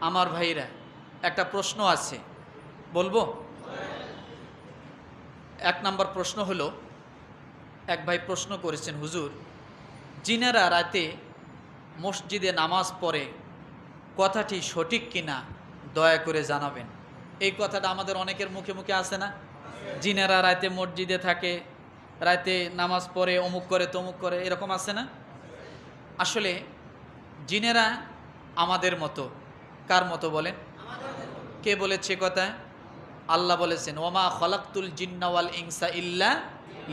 আমার ভাইরা, একটা প্রশ্ন আছে। বলব? এক নম্বর প্রশ্ন হলো, এক ভাই প্রশ্ন করেছেন, হুজুর, জিনেরা রাতে মসজিদে নামাজ পড়ে কথাটি সঠিক কিনা দয়া করে জানাবেন। এই কথাটা আমাদের অনেকের মুখে মুখে আসে না? জিনেরা রাতে মসজিদে থাকে, রাতে নামাজ পড়ে, অমুক করে, তমুক করে, এরকম আছে না? আসলে জিনেরা আমাদের মতো কার মতো বলেন? কে বলেছে কথা আল্লাহ বলেছেন ওমা খলাক্তুল জিন্নাওয়াল ইংসা ইল্লা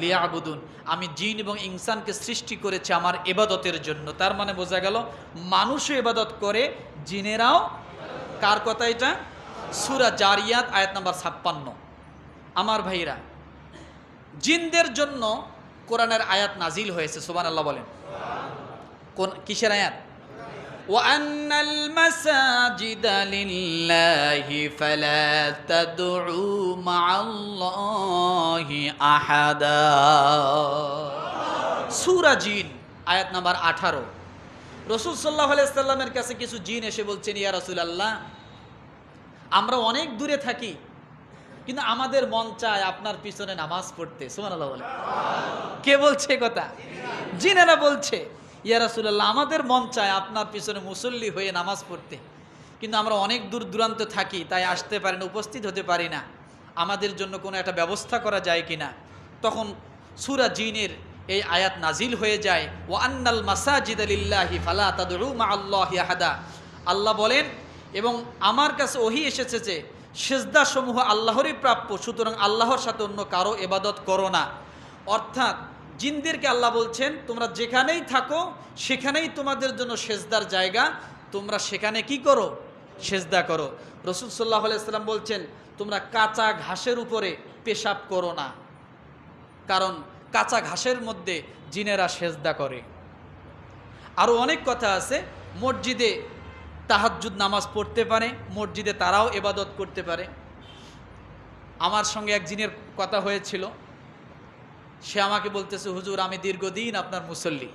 লিয়াবুদুন। আমি জিন এবং ইনসানকে সৃষ্টি করেছি আমার এবাদতের জন্য। তার মানে বোঝা গেল, মানুষও এবাদত করে, জিনেরাও কার কথা এটা? সুরা জারিয়াত, আয়াত নাম্বার ছাপ্পান্ন। আমার ভাইরা জিনদের জন্য কোরআনের আয়াত নাজিল হয়েছে সুবান আল্লাহ বলেন। কোন, কিসের আয়াত? وأن المساجد لله فلا تدعوا مع الله أحدا সূরা জিন আয়াত নাম্বার আঠারো রসুল সাল্লাহ আলাইসাল্লামের কাছে কিছু জিন এসে বলছেন ইয়া রসুল আল্লাহ আমরা অনেক দূরে থাকি কিন্তু আমাদের মন চায় আপনার পিছনে নামাজ পড়তে সুমান আল্লাহ বলে কে বলছে এ কথা জিনেরা বলছে ইয়া রাসুলাল্লাহ, আমাদের মন চায় আপনার পিছনে মুসল্লি হয়ে নামাজ পড়তে। কিন্তু আমরা অনেক দূর দূরান্ত থাকি, তাই আসতে পারি না, উপস্থিত হতে পারি না। আমাদের জন্য কোনো একটা ব্যবস্থা করা যায় কি না? তখন সুরা জিনের এই আয়াত নাজিল হয়ে যায় ও আন্নাল মাসাজিদ আলিল্লাহি ফালা তাদু মা আল্লাহ আহাদা। আল্লাহ বলেন, এবং আমার কাছে ওহি এসেছে যে, সেজদাসমূহ আল্লাহরই প্রাপ্য, সুতরাং আল্লাহর সাথে অন্য কারও এবাদত করো না। অর্থাৎ জিনদেরকে আল্লাহ বলছেন, তোমরা যেখানেই থাকো, সেখানেই তোমাদের জন্য সেজদার জায়গা। তোমরা সেখানে কি করো? সেজদা করো। রসুল সাল্লাহ আলাইসাল্লাম বলছেন, তোমরা কাঁচা ঘাসের উপরে পেশাব করো না। কারণ কাঁচা ঘাসের মধ্যে জিনেরা সেজদা করে। আরও অনেক কথা আছে, মসজিদে তাহাজ্জুদ নামাজ পড়তে পারে, মসজিদে তারাও এবাদত করতে পারে। আমার সঙ্গে এক জিনের কথা হয়েছিল। সে আমাকে বলতেছে, হুজুর, আমি দীর্ঘদিন আপনার মুসল্লি।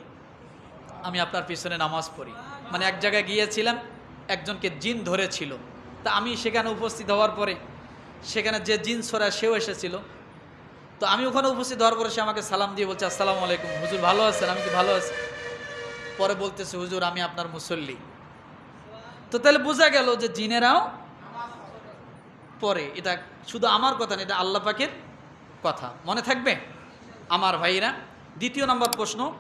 আমি আপনার পিছনে নামাজ পড়ি। মানে এক জায়গায় গিয়েছিলাম, একজনকে জিন ধরেছিল। তা আমি সেখানে উপস্থিত হওয়ার পরে, সেখানে যে জিন সরা সেও এসেছিল। তো আমি ওখানে উপস্থিত হওয়ার পরে সে আমাকে সালাম দিয়ে বলছে, আসসালামু আলাইকুম। হুজুর, ভালো আছেন? আমি কি ভালো আছি? পরে বলতেছে, হুজুর, আমি আপনার মুসল্লি। তো তাহলে বোঝা গেল যে জিনেরাও পরে। এটা শুধু আমার কথা না, এটা আল্লাহ পাকের কথা। মনে থাকবে? আমার ভাইরা দ্বিতীয় নম্বর প্রশ্ন,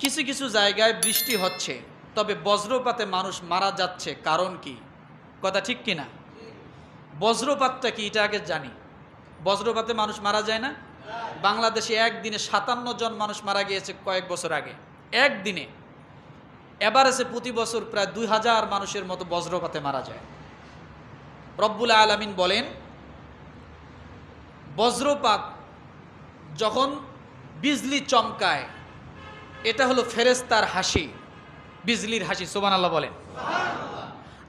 কিছু কিছু জায়গায় বৃষ্টি হচ্ছে, তবে বজ্রপাতে মানুষ মারা যাচ্ছে, কারণ কি? কথা ঠিক কি না? বজ্রপাতটা কি এটা আগে জানি। বজ্রপাতে মানুষ মারা যায় না? বাংলাদেশে একদিনে সাতান্ন জন মানুষ মারা গিয়েছে কয়েক বছর আগে। একদিনে। এভারেজে প্রতি বছর প্রায় দুই হাজার মানুষের মতো বজ্রপাতে মারা যায়। রব্বুল আলমিন বলেন, বজ্রপাত যখন বিজলি চমকায়, এটা হলো ফেরেস্তার হাসি, বিজলির হাসি সোমান আল্লাহ বলেন।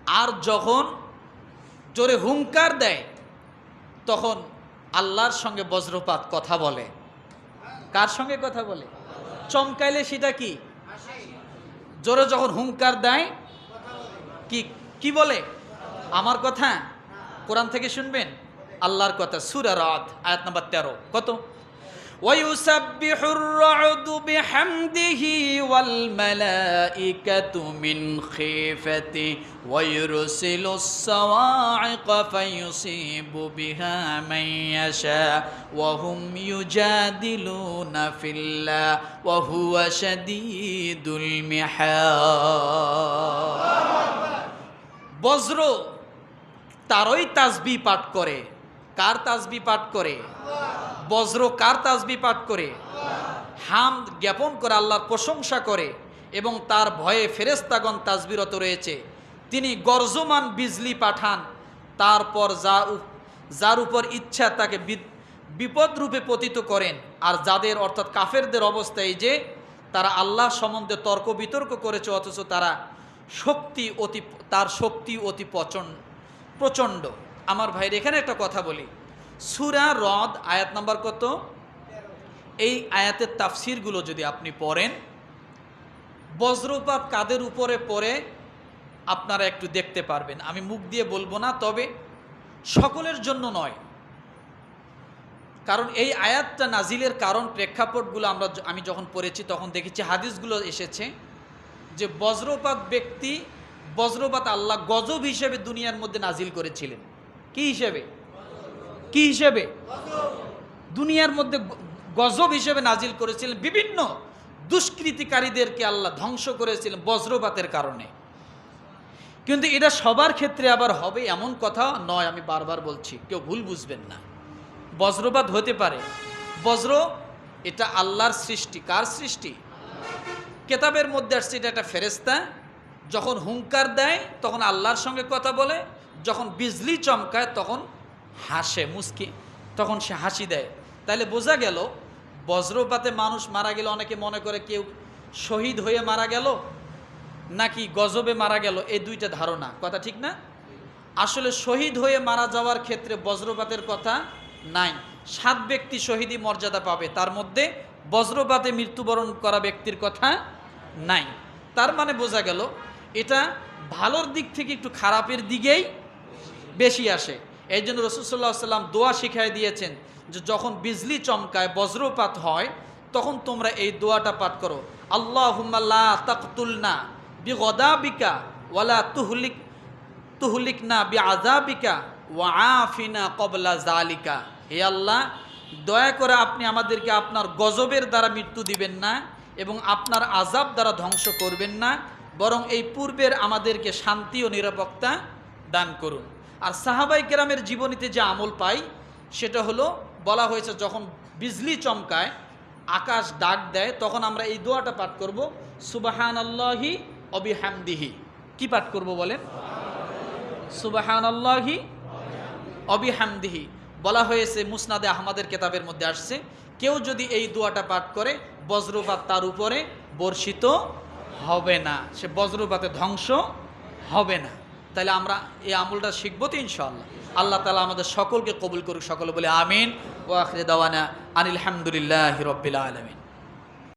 আর যখন জোরে হুঙ্কার দেয়, তখন আল্লাহর সঙ্গে বজ্রপাত কথা বলে। কার সঙ্গে কথা বলে? চমকাইলে সেটা কি? জোরে যখন হুঙ্কার দেয়, কি কি বলে? আমার কথা? কোরআন থেকে শুনবেন? আল্লাহর কথা, সুরা রাত, আয়াত নাম্বার তেরো। কত? ويسبح الرعد بحمده والملائكة من خيفته ويرسل الصواعق فيصيب بها من يشاء وهم يجادلون في الله وهو شديد المحال বজ্র তারই তাসবি পাঠ করে কার তাসবি পাঠ করে বজ্র কার তাজবি পাঠ করে? হাম জ্ঞাপন করে, আল্লাহর প্রশংসা করে এবং তার ভয়ে ফেরেস্তাগণ তাজবিরত রয়েছে। তিনি গর্জমান বিজলি পাঠান। তারপর যা যার উপর ইচ্ছা তাকে বিদ- বিপদ পতিত করেন। আর যাদের, অর্থাৎ কাফেরদের অবস্থা এই যে, তারা আল্লাহ সম্বন্ধে তর্ক বিতর্ক করেছে, অথচ তারা শক্তি অতি তার শক্তি অতি প্রচণ্ড। প্রচণ্ড। আমার ভাইয়ের, এখানে একটা কথা বলি। সুরা রদ, আয়াত নাম্বার কত? এই আয়াতের তাফসিরগুলো যদি আপনি পড়েন, বজ্রপাত কাদের উপরে পড়ে আপনারা একটু দেখতে পারবেন। আমি মুখ দিয়ে বলব না, তবে সকলের জন্য নয়। কারণ এই আয়াতটা নাজিলের কারণ প্রেক্ষাপটগুলো আমরা আমি যখন পড়েছি, তখন দেখেছি, হাদিসগুলো এসেছে যে বজ্রপাত ব্যক্তি বজ্রপাত আল্লাহ গজব হিসেবে দুনিয়ার মধ্যে নাজিল করেছিলেন। কি হিসেবে? কি হিসেবে? দুনিয়ার মধ্যে গজব হিসেবে নাজিল করেছিলেন বিভিন্ন দুষ্কৃতিকারীদেরকে আল্লাহ ধ্বংস করেছিলেন বজ্রপাতের কারণে। কিন্তু এটা সবার ক্ষেত্রে আবার হবে এমন কথা নয়, আমি বারবার বলছি, কেউ ভুল বুঝবেন না। বজ্রপাত হতে পারে। বজ্র এটা আল্লাহর সৃষ্টি। কার সৃষ্টি? কেতাবের মধ্যে আসছে, এটা একটা ফেরেস্তা যখন হুঙ্কার দেয়, তখন আল্লাহর সঙ্গে কথা বলে, যখন বিজলি চমকায়, তখন হাসে, মুস্কি। তখন সে হাসি দেয়। তাহলে বোঝা গেল, বজ্রপাতে মানুষ মারা গেলে অনেকে মনে করে কেউ শহীদ হয়ে মারা গেল, নাকি গজবে মারা গেল, এই দুইটা ধারণা। কথা ঠিক না? আসলে শহীদ হয়ে মারা যাওয়ার ক্ষেত্রে বজ্রপাতের কথা নাই। সাত ব্যক্তি শহীদি মর্যাদা পাবে, তার মধ্যে বজ্রপাতে মৃত্যুবরণ করা ব্যক্তির কথা নাই। তার মানে বোঝা গেল, এটা ভালোর দিক থেকে একটু খারাপের দিকেই বেশি আসে। এই জন্য রসুল্লাহ সাল্লাম দোয়া শিখাই দিয়েছেন যে যখন বিজলি চমকায়, বজ্রপাত হয়, তখন তোমরা এই দোয়াটা পাঠ করো। আল্লাহ হুম্মাল্লা তাকতুলনা বি গদাবিকা ওয়ালা তুহলিক তুহলিক না বি আজাবিকা ওয়া আফিনা কবলা জালিকা হে আল্লাহ, দয়া করে আপনি আমাদেরকে আপনার গজবের দ্বারা মৃত্যু দিবেন না এবং আপনার আজাব দ্বারা ধ্বংস করবেন না, বরং এই পূর্বের আমাদেরকে শান্তি ও নিরাপত্তা দান করুন। আর সাহাবাই কেরামের জীবনীতে যে আমল পাই, সেটা হলো, বলা হয়েছে যখন বিজলি চমকায়, আকাশ ডাক দেয়, তখন আমরা এই দোয়াটা পাঠ করব সুবাহান আল্লাহি অবিহামদিহি কি পাঠ করব বলেন? সুবাহান আল্লাহি অবিহামদিহি বলা হয়েছে মুসনাদে আহমাদের কেতাবের মধ্যে আসছে, কেউ যদি এই দোয়াটা পাঠ করে, বজ্রপাত তার উপরে বর্ষিত হবে না, সে বজ্রপাতে ধ্বংস হবে না। তাহলে আমরা এই আমলটা শিখব তো ইনশাল্লাহ আল্লাহ তালা আমাদের সকলকে কবুল করুক, সকলে বলে আমিন। ও আখরে দাওয়ানা আনিল রব্বিল আলমিন।